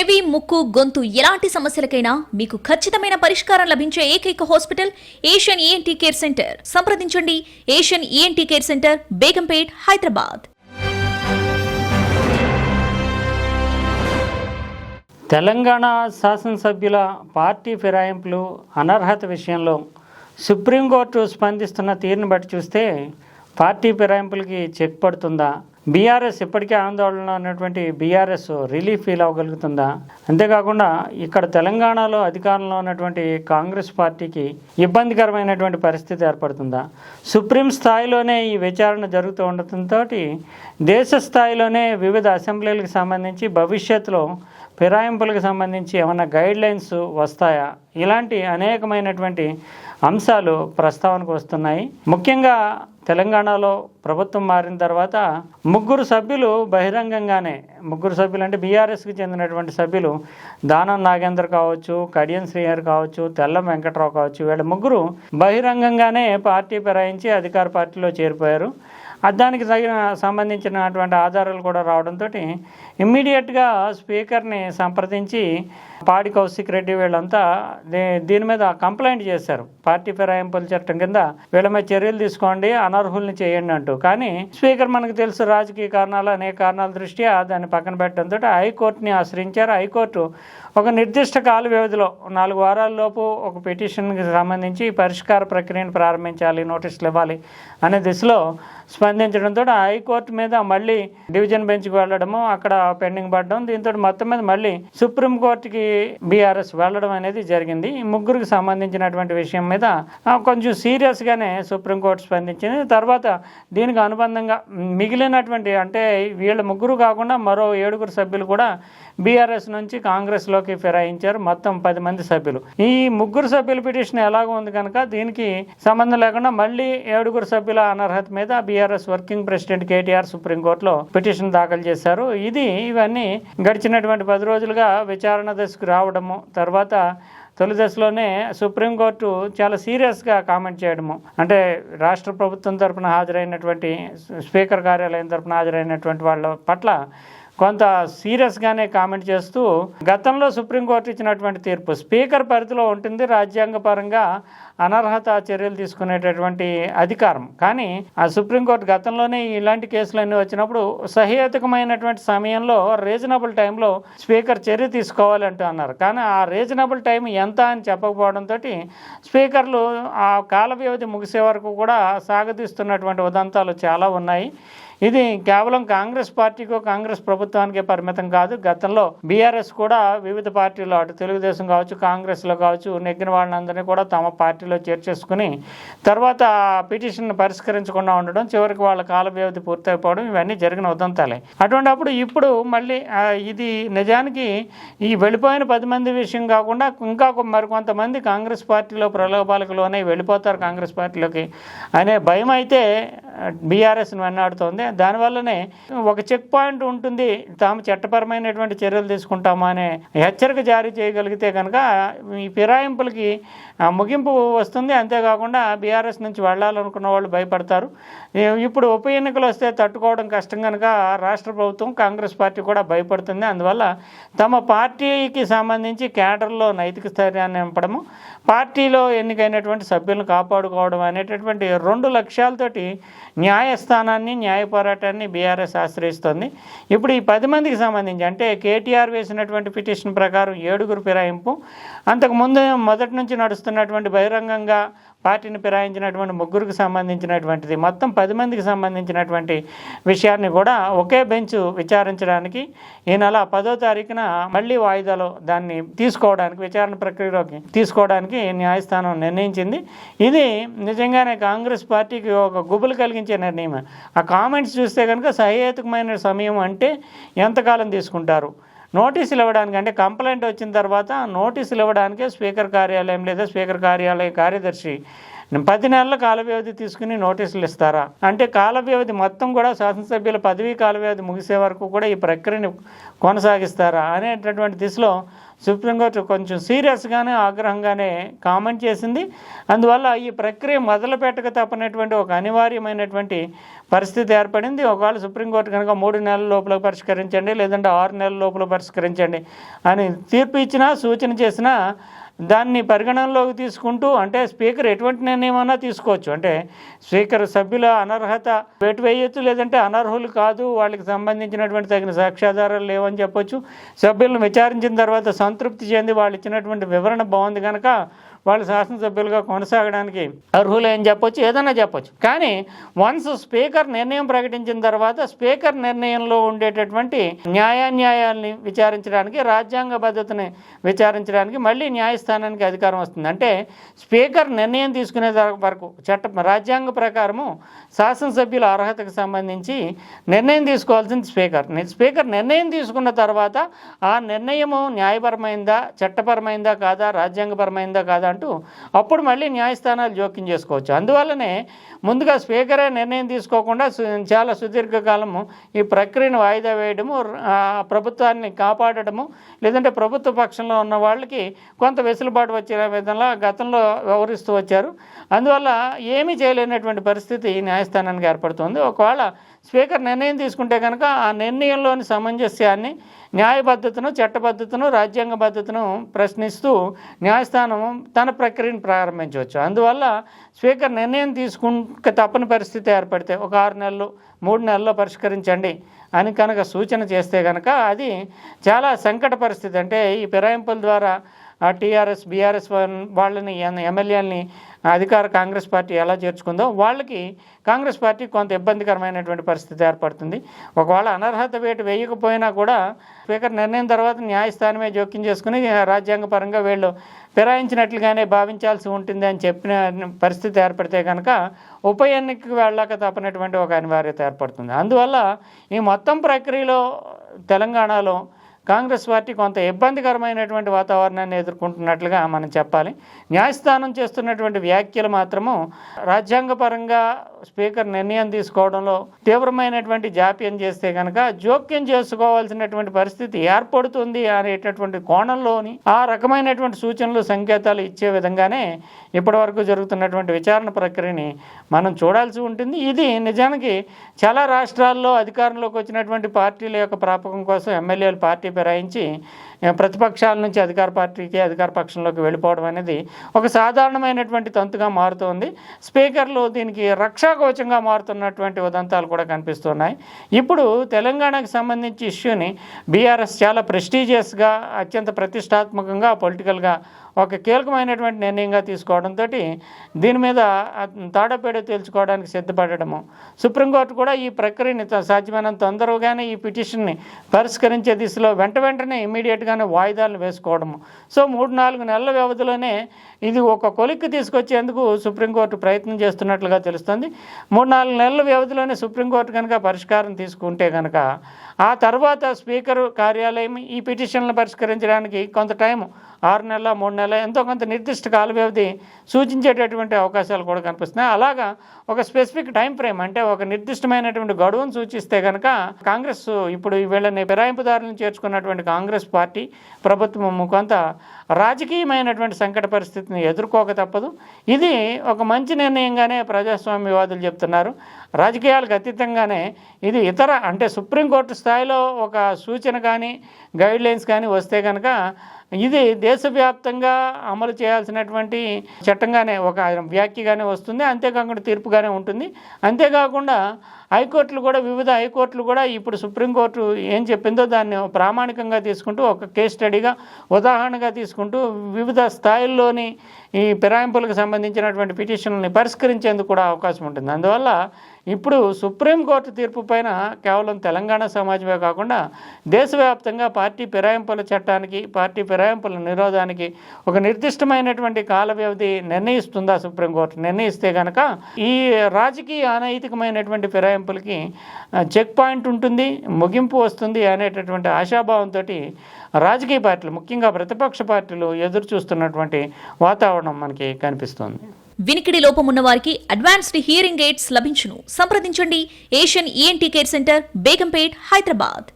చెవి ముక్కు గొంతు ఎలాంటి సమస్యలకైనా మీకు ఖచ్చితమైన పరిష్కారం లభించే ఏకైక hospital Asian ENT care centre. సంప్రదించండి. Asian ENT care centre Begumpet Hyderabad. Telangana శాసనసభ్యుల పార్టీ ఫిరాయింపులు అనర్హత విషయంలో సుప్రీంకోర్టు స్పందిస్తున్న తీరును బట్టి చూస్తే పార్టీ ఫిరాయింపులకి చెక్ పడుతుందా? బీఆర్ఎస్ ఇప్పటికే ఆందోళనలో ఉన్నటువంటి బీఆర్ఎస్ రిలీఫ్ ఫీల్ అవ్వగలుగుతుందా? అంతేకాకుండా ఇక్కడ తెలంగాణలో అధికారంలో ఉన్నటువంటి కాంగ్రెస్ పార్టీకి ఇబ్బందికరమైనటువంటి పరిస్థితి ఏర్పడుతుందా? సుప్రీం స్థాయిలోనే ఈ విచారణ జరుగుతూ ఉండటంతో దేశ స్థాయిలోనే వివిధ అసెంబ్లీలకు సంబంధించి భవిష్యత్తులో ఫిరాయింపులకు సంబంధించి ఏమైనా గైడ్ లైన్స్ వస్తాయా? ఇలాంటి అనేకమైనటువంటి అంశాలు ప్రస్తావనకు వస్తున్నాయి. ముఖ్యంగా తెలంగాణలో ప్రభుత్వం మారిన తర్వాత ముగ్గురు సభ్యులు బహిరంగంగానే ముగ్గురు సభ్యులు అంటే బీఆర్ఎస్కి చెందినటువంటి సభ్యులు దానం నాగేందర్ కావచ్చు కడియం శ్రీహర్ కావచ్చు తెల్లం వెంకట్రావు కావచ్చు వీళ్ళ ముగ్గురు బహిరంగంగానే పార్టీ ఫిరాయించి అధికార పార్టీలో చేరిపోయారు. దానికి తగిన సంబంధించినటువంటి ఆధారాలు కూడా రావడంతో ఇమ్మీడియట్గా స్పీకర్ని సంప్రదించి పాడి కౌశిక్ రెడ్డి వీళ్ళంతా దీ- దీని మీద కంప్లైంట్ చేశారు. పార్టీ ఫిరాయింపుల చట్టం కింద వీళ్ళ మీద చర్యలు తీసుకోండి అనర్హుల్ని చేయండి అంటూ. కానీ స్పీకర్ మనకు తెలుసు రాజకీయ కారణాలు అనేక కారణాల దృష్ట్యా దాన్ని పక్కన పెట్టడంతో హైకోర్టుని ఆశ్రయించారు. హైకోర్టు ఒక నిర్దిష్ట కాల వ్యవధిలో నాలుగు వారాల్లోపు ఒక పిటిషన్కి సంబంధించి పరిష్కార ప్రక్రియను ప్రారంభించాలి నోటీసులు ఇవ్వాలి అనే దిశలో స్పందించడంతో హైకోర్టు మీద మళ్ళీ డివిజన్ బెంచ్కి వెళ్ళడము అక్కడ పెండింగ్ పడడం దీంతో మొత్తం మీద మళ్ళీ సుప్రీంకోర్టుకి బీఆర్ఎస్ వెళ్ళడం అనేది జరిగింది. ఈ ముగ్గురికి సంబంధించినటువంటి విషయం మీద కొంచెం సీరియస్గానే సుప్రీంకోర్టు స్పందించింది. తర్వాత దీనికి అనుబంధంగా మిగిలినటువంటి అంటే వీళ్ళ ముగ్గురు కాకుండా మరో ఏడుగురు సభ్యులు కూడా బీఆర్ఎస్ నుంచి కాంగ్రెస్లో కాంగ్రెస్లోకి ఫిరాయించారు మొత్తం పది మంది సభ్యులు. ఈ ముగ్గురు సభ్యుల పిటిషన్ ఎలాగో ఉంది కనుక దీనికి సంబంధం లేకుండా మళ్ళీ ఏడుగురు సభ్యుల అనర్హత మీద బీఆర్ఎస్ వర్కింగ్ ప్రెసిడెంట్ కేటీఆర్ సుప్రీంకోర్టులో పిటిషన్ దాఖలు చేశారు. ఇది ఇవన్నీ గడిచినటువంటి పది రోజులుగా విచారణ దశకు రావడము తర్వాత తొలి దశలోనే సుప్రీంకోర్టు చాలా సీరియస్గా కామెంట్ చేయడము. అంటే రాష్ట్ర ప్రభుత్వం తరపున హాజరైనటువంటి స్పీకర్ కార్యాలయం తరపున హాజరైనటువంటి వాళ్ళ పట్ల కొంత సీరియస్గానే కామెంట్ చేస్తూ గతంలో సుప్రీంకోర్టు ఇచ్చినటువంటి తీర్పు స్పీకర్ పరిధిలో ఉంటుంది రాజ్యాంగపరంగా అనర్హత చర్యలు తీసుకునేటటువంటి అధికారం. కానీ ఆ సుప్రీంకోర్టు గతంలోనే ఇలాంటి కేసులన్నీ వచ్చినప్పుడు సహేతుకమైనటువంటి సమయంలో రీజనబుల్ టైంలో స్పీకర్ చర్య తీసుకోవాలంటూ అన్నారు. కానీ ఆ రీజనబుల్ టైం ఎంత అని చెప్పకపోవడంతో స్పీకర్లు ఆ కాల వ్యవధి ముగిసే వరకు కూడా సాగతీస్తున్నటువంటి ఉదంతాలు చాలా ఉన్నాయి. ఇది కేవలం కాంగ్రెస్ పార్టీకో కాంగ్రెస్ ప్రభుత్వానికే పరిమితం కాదు. గతంలో బీఆర్ఎస్ కూడా వివిధ పార్టీలు అటు తెలుగుదేశం కావచ్చు కాంగ్రెస్లో కావచ్చు నెగ్గిన వాళ్ళందరినీ కూడా తమ పార్టీలో చేర్చేసుకుని తర్వాత ఆ పిటిషన్ పరిష్కరించకుండా ఉండడం చివరికి వాళ్ళ కాల వ్యవధి పూర్తయిపోవడం ఇవన్నీ జరిగిన ఉదంతాలే. అటువంటిప్పుడు ఇప్పుడు మళ్ళీ ఇది నిజానికి ఈ వెళ్ళిపోయిన పది మంది విషయం కాకుండా ఇంకా మరికొంతమంది కాంగ్రెస్ పార్టీలో ప్రలోభాలకు లోనే వెళ్ళిపోతారు కాంగ్రెస్ పార్టీలోకి. అనే భయం అయితే బీఆర్ఎస్ని వెన్నాడుతోంది. దానివల్లనే ఒక చెక్ పాయింట్ ఉంటుంది. తాము చట్టపరమైనటువంటి చర్యలు తీసుకుంటామా అనే హెచ్చరిక జారీ చేయగలిగితే కనుక ఈ ఫిరాయింపులకి ముగింపు వస్తుంది. అంతేకాకుండా బీఆర్ఎస్ నుంచి వెళ్ళాలనుకున్న వాళ్ళు భయపడతారు. ఇప్పుడు ఉప ఎన్నికలు వస్తే తట్టుకోవడం కష్టం కనుక రాష్ట్ర ప్రభుత్వం కాంగ్రెస్ పార్టీ కూడా భయపడుతుంది. అందువల్ల తమ పార్టీకి సంబంధించి కేడర్లో నైతిక స్థైర్యాన్ని నింపడము పార్టీలో ఎన్నికైనటువంటి సభ్యులను కాపాడుకోవడం అనేటటువంటి రెండు లక్ష్యాలతోటి న్యాయస్థానాన్ని న్యాయ పోరాటాన్ని బీఆర్ఎస్ ఆశ్రయిస్తుంది. ఇప్పుడు ఈ పది మందికి సంబంధించి అంటే కేటీఆర్ వేసినటువంటి పిటిషన్ ప్రకారం ఏడుగురు ఫిరాయింపు అంతకుముందు మొదటి నుంచి నడుస్తున్నటువంటి బహిరంగంగా పార్టీని ఫిరాయించినటువంటి ముగ్గురికి సంబంధించినటువంటిది మొత్తం పది మందికి సంబంధించినటువంటి విషయాన్ని కూడా ఒకే బెంచ్ విచారించడానికి ఈ నెల పదో తారీఖున మళ్ళీ వాయిదాలో దాన్ని తీసుకోవడానికి విచారణ ప్రక్రియలోకి తీసుకోవడానికి న్యాయస్థానం నిర్ణయించింది. ఇది నిజంగానే కాంగ్రెస్ పార్టీకి ఒక గుబులు కలిగించే నిర్ణయం ఆ కామెంట్స్ చూస్తే కనుక సహేతుకమైన సమయం అంటే ఎంతకాలం తీసుకుంటారు? నోటీసులు ఇవ్వడానికి అంటే కంప్లైంట్ వచ్చిన తర్వాత నోటీసులు ఇవ్వడానికే స్పీకర్ కార్యాలయం లేదా స్పీకర్ కార్యాలయ కార్యదర్శి పది నెలల కాల వ్యవధి తీసుకుని నోటీసులు ఇస్తారా? అంటే కాల వ్యవధి మొత్తం కూడా శాసనసభ్యుల పదవీ కాల వ్యవధి ముగిసే వరకు కూడా ఈ ప్రక్రియను కొనసాగిస్తారా అనేటటువంటి దిశలో సుప్రీంకోర్టు కొంచెం సీరియస్గానే ఆగ్రహంగానే కామెంట్ చేసింది. అందువల్ల ఈ ప్రక్రియ మొదలు పెట్టక తప్పనటువంటి ఒక అనివార్యమైనటువంటి పరిస్థితి ఏర్పడింది. ఒకవేళ సుప్రీంకోర్టు కనుక మూడు నెలల లోపల పరిష్కరించండి లేదంటే ఆరు నెలల లోపల పరిష్కరించండి అని తీర్పు ఇచ్చినా సూచన చేసినా దాన్ని పరిగణనలోకి తీసుకుంటూ అంటే స్పీకర్ ఎటువంటి నిర్ణయమైనా తీసుకోవచ్చు. అంటే స్పీకర్ సభ్యుల అనర్హత వేటు వేయొచ్చు లేదంటే అనర్హులు కాదు వాళ్ళకి సంబంధించినటువంటి తగిన సాక్ష్యాధారాలు లేవని చెప్పొచ్చు. సభ్యులను విచారించిన తర్వాత సంతృప్తి చెంది వాళ్ళు ఇచ్చినటువంటి వివరణ బాగుంది కనుక వాళ్ళు శాసనసభ్యులుగా కొనసాగడానికి అర్హులే అని చెప్పొచ్చు ఏదైనా చెప్పొచ్చు. కానీ వన్స్ స్పీకర్ నిర్ణయం ప్రకటించిన తర్వాత స్పీకర్ నిర్ణయంలో ఉండేటటువంటి న్యాయాన్యాయాల్ని విచారించడానికి రాజ్యాంగ పద్ధతిని విచారించడానికి మళ్ళీ న్యాయస్థానానికి అధికారం వస్తుంది. అంటే స్పీకర్ నిర్ణయం తీసుకునే వరకు చట్ట రాజ్యాంగ ప్రకారము శాసనసభ్యుల అర్హతకు సంబంధించి నిర్ణయం తీసుకోవాల్సింది స్పీకర్. స్పీకర్ నిర్ణయం తీసుకున్న తర్వాత ఆ నిర్ణయము న్యాయపరమైందా చట్టపరమైందా కాదా రాజ్యాంగపరమైందా కాదా అంటూ అప్పుడు మళ్ళీ న్యాయస్థానాలు జోక్యం చేసుకోవచ్చు. అందువల్లనే ముందుగా స్పీకరే నిర్ణయం తీసుకోకుండా చాలా సుదీర్ఘకాలము ఈ ప్రక్రియను వాయిదా వేయడము ప్రభుత్వాన్ని కాపాడడము లేదంటే ప్రభుత్వ పక్షంలో ఉన్న వాళ్ళకి కొంత వెసులుబాటు వచ్చే విధంగా గతంలో వ్యవహరిస్తూ వచ్చారు. అందువల్ల ఏమీ చేయలేనటువంటి పరిస్థితి న్యాయస్థానానికి ఏర్పడుతుంది. ఒకవేళ స్పీకర్ నిర్ణయం తీసుకుంటే కనుక ఆ నిర్ణయంలోని సమంజస్యాన్ని న్యాయబద్ధతను చట్టబద్ధతను రాజ్యాంగ పద్ధతిను ప్రశ్నిస్తూ న్యాయస్థానం తన ప్రక్రియను ప్రారంభించవచ్చు. అందువల్ల స్పీకర్ నిర్ణయం తీసుకుంటే తప్పని పరిస్థితి ఏర్పడితే ఒక ఆరు నెలలు మూడు నెలల్లో పరిష్కరించండి అని కనుక సూచన చేస్తే కనుక అది చాలా సంకట పరిస్థితి. అంటే ఈ ఫిరాయింపుల ద్వారా ఆ టీఆర్ఎస్ బీఆర్ఎస్ వాళ్ళని ఎమ్మెల్యేలని అధికార కాంగ్రెస్ పార్టీ ఎలా చేర్చుకుందో వాళ్ళకి కాంగ్రెస్ పార్టీ కొంత ఇబ్బందికరమైనటువంటి పరిస్థితి ఏర్పడుతుంది. ఒకవేళ అనర్హత వేటు వేయకపోయినా కూడా స్పీకర్ నిర్ణయం తర్వాత న్యాయస్థానమే జోక్యం చేసుకుని రాజ్యాంగపరంగా వీళ్ళు ఫిరాయించినట్లుగానే భావించాల్సి ఉంటుంది అని చెప్పిన పరిస్థితి ఏర్పడితే కనుక ఉప ఎన్నికకు వెళ్ళాక తప్పనటువంటి ఒక అనివార్యత ఏర్పడుతుంది. అందువల్ల ఈ మొత్తం ప్రక్రియలో తెలంగాణలో కాంగ్రెస్ పార్టీ కొంత ఇబ్బందికరమైనటువంటి వాతావరణాన్ని ఎదుర్కొంటున్నట్లుగా మనం చెప్పాలి. న్యాయస్థానం చేస్తున్నటువంటి వ్యాఖ్యలు మాత్రము రాజ్యాంగపరంగా స్పీకర్ నిర్ణయం తీసుకోవడంలో తీవ్రమైనటువంటి జాప్యం చేస్తే కనుక జోక్యం చేసుకోవాల్సినటువంటి పరిస్థితి ఏర్పడుతుంది అనేటటువంటి కోణంలోని ఆ రకమైనటువంటి సూచనలు సంకేతాలు ఇచ్చే విధంగానే ఇప్పటివరకు జరుగుతున్నటువంటి విచారణ ప్రక్రియని మనం చూడాల్సి ఉంటుంది. ఇది నిజానికి చాలా రాష్ట్రాల్లో అధికారంలోకి వచ్చినటువంటి పార్టీల యొక్క ప్రాపకం కోసం ఎమ్మెల్యేలు పార్టీ ఫిరాయించి ప్రతిపక్షాల నుంచి అధికార పార్టీకి అధికార పక్షంలోకి వెళ్ళిపోవడం అనేది ఒక సాధారణమైనటువంటి తంతుగా మారుతోంది. స్పీకర్లు దీనికి రక్షాకోచంగా మారుతున్నటువంటి ఉదంతాలు కూడా కనిపిస్తున్నాయి. ఇప్పుడు తెలంగాణకు సంబంధించి ఇష్యూని బీఆర్ఎస్ చాలా ప్రెస్టీజియస్గా అత్యంత ప్రతిష్టాత్మకంగా పొలిటికల్గా ఒక కీలకమైనటువంటి నిర్ణయంగా తీసుకోవడంతో దీని మీద తాడపేడ తేల్చుకోవడానికి సిద్ధపడము సుప్రీంకోర్టు కూడా ఈ ప్రక్రియని త- సాధ్యమైనంత తొందరగానే ఈ పిటిషన్ని పరిష్కరించే దిశలో వెంట వెంటనే ఇమీడియట్గానే వాయిదాలను వేసుకోవడము. సో మూడు నాలుగు నెలల వ్యవధిలోనే ఇది ఒక కొలిక్కి తీసుకొచ్చేందుకు సుప్రీంకోర్టు ప్రయత్నం చేస్తున్నట్లుగా తెలుస్తుంది. మూడు నాలుగు నెలల వ్యవధిలోనే సుప్రీంకోర్టు కనుక పరిష్కారం తీసుకుంటే కనుక ఆ తర్వాత స్పీకర్ కార్యాలయం ఈ పిటిషన్లను పరిష్కరించడానికి కొంత టైం ఆరు నెలల మూడు నెలల ఎంతో కొంత నిర్దిష్ట కాల వ్యవధి సూచించేటటువంటి అవకాశాలు కూడా కనిపిస్తున్నాయి. అలాగా ఒక స్పెసిఫిక్ టైం ఫ్రేమ్ అంటే ఒక నిర్దిష్టమైనటువంటి గడువును సూచిస్తే కనుక కాంగ్రెస్ ఇప్పుడు వీళ్ళని ఫిరాయింపుదారులను చేర్చుకున్నటువంటి కాంగ్రెస్ పార్టీ ప్రభుత్వం కొంత రాజకీయమైనటువంటి సంకట పరిస్థితిని ఎదుర్కోక తప్పదు. ఇది ఒక మంచి నిర్ణయంగానే ప్రజాస్వామ్యవాదులు చెప్తున్నారు. రాజకీయాలకు అతీతంగానే ఇది ఇతర అంటే సుప్రీంకోర్టు స్థాయిలో ఒక సూచన కానీ గైడ్ లైన్స్ కానీ వస్తే కనుక ఇది దేశవ్యాప్తంగా అమలు చేయాల్సినటువంటి చట్టంగానే ఒక వ్యాఖ్యగానే వస్తుంది అంతేకాకుండా తీర్పుగానే ఉంటుంది. అంతేకాకుండా హైకోర్టులు కూడా వివిధ హైకోర్టులు కూడా ఇప్పుడు సుప్రీంకోర్టు ఏం చెప్పిందో దాన్ని ప్రామాణికంగా తీసుకుంటూ ఒక కేస్ స్టడీగా ఉదాహరణగా తీసుకుంటూ వివిధ స్థాయిల్లోని ఈ ఫిరాయింపులకు సంబంధించినటువంటి పిటిషన్లని పరిష్కరించేందుకు కూడా అవకాశం ఉంటుంది. అందువల్ల ఇప్పుడు సుప్రీంకోర్టు తీర్పు పైన కేవలం తెలంగాణ సమాజమే కాకుండా దేశవ్యాప్తంగా పార్టీ ఫిరాయింపుల చట్టానికి పార్టీ ఫిరాయింపుల నిరోధానికి ఒక నిర్దిష్టమైనటువంటి కాల వ్యవధి నిర్ణయిస్తుందా సుప్రీంకోర్టు నిర్ణయిస్తే కనుక ఈ రాజకీయ అనైతికమైనటువంటి ఫిరాయింపులకి చెక్ పాయింట్ ఉంటుంది ముగింపు వస్తుంది అనేటటువంటి ఆశాభావంతో రాజకీయ పార్టీలు ముఖ్యంగా ప్రతిపక్ష పార్టీలు ఎదురు చూస్తున్నటువంటి వాతావరణం మనకి కనిపిస్తుంది. వినికిడి లోపం ఉన్న వారికి అడ్వాన్స్డ్ హియరింగ్ ఎయిడ్స్ లభించును. సంప్రదించండి. Asian ENT care centre Begumpet Hyderabad